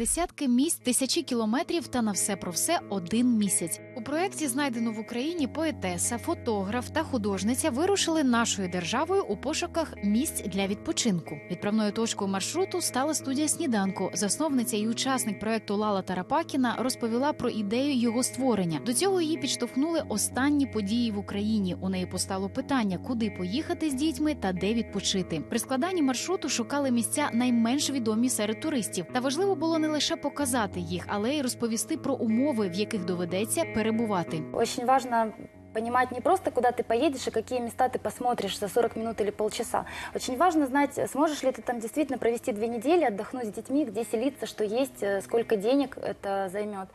Десятки місць, тисячі кілометрів та на все про все один місяць. У проєкті знайдено в Україні поетеса, фотограф та художниця вирушили нашою державою у пошуках місць для відпочинку. Відправною точкою маршруту стала студія сніданку. Засновниця і учасник проекту Лала Тарапакіна розповіла про ідею його створення. До цього її підштовхнули останні події в Україні. У неї постало питання, куди поїхати з дітьми та де відпочити. При складанні маршруту шукали місця найменш відомі серед туристів. Та важливо було не лише показати їх, але й розповісти про умови, в яких доведеться перебувати. Очень важно понимать не просто, куда ты поедешь и какие места ты посмотришь за 40 минут или полчаса. Очень важно знать, сможешь ли ты там действительно провести две недели, отдохнуть с детьми, где селиться, что есть, э, сколько денег это займет,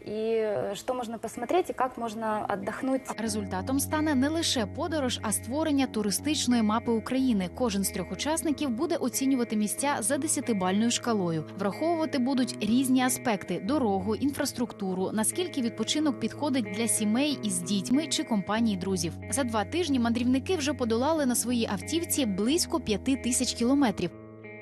и э, что можно посмотреть, и как можно отдохнуть. Результатом стане не лише подорож, а створення туристичної мапи України. Кожен з трьох учасників буде оцінювати місця за десятибальною шкалою. Враховувати будуть різні аспекти: дорогу, інфраструктуру, наскільки відпочинок підходить для сімей із дітьми чи компаній друзів. За два тижні мандрівники вже подолали на своїй автівці близько п'яти тисяч кілометрів.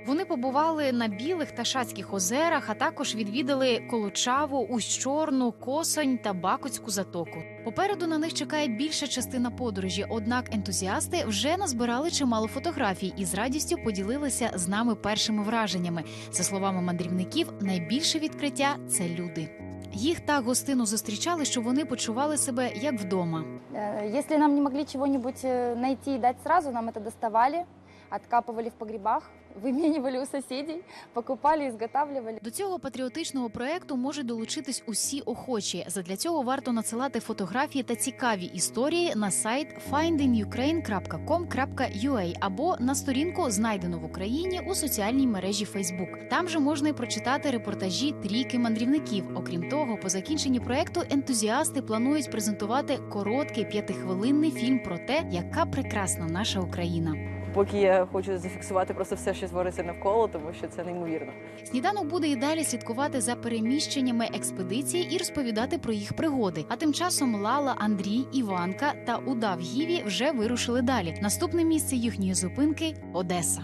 Вони побували на білих та шацьких озерах, а також відвідали Колочаву, Усть-Чорну, Косонь та Бакутську затоку. Попереду на них чекає більша частина подорожі. Однак ентузіасти вже назбирали чимало фотографій і з радістю поділилися з нами першими враженнями. За словами мандрівників, найбільше відкриття це люди. Їх так гостину зустрічали, що вони почували себе як вдома. Э, Если нам не могли чего-нибудь э, найти и дать сразу, нам это доставали, откапывали в погребах, выменивали у соседей, покупали, изготавливали. До цього патріотичного проекту можуть долучитись усі охочі. Задля цього варто надсилати фотографії та цікаві історії на сайт findingukraine.com.ua або на сторінку знайдено в Україні у соціальній мережі Facebook. Там же можна і прочитати репортажі трійки мандрівників. Окрім того, по закінченні проекту ентузіасти планують презентувати короткий п'ятихвилинний фільм про те, яка прекрасна наша Україна. Поки я хочу зафіксувати просто все, що твориться навколо, тому що це неймовірно. Сніданок буде і далі слідкувати за переміщеннями експедиції і розповідати про їх пригоди. А тим часом Лала, Андрій, Іванка та Удав Гіві вже вирушили далі. Наступне місце їхньої зупинки Одеса.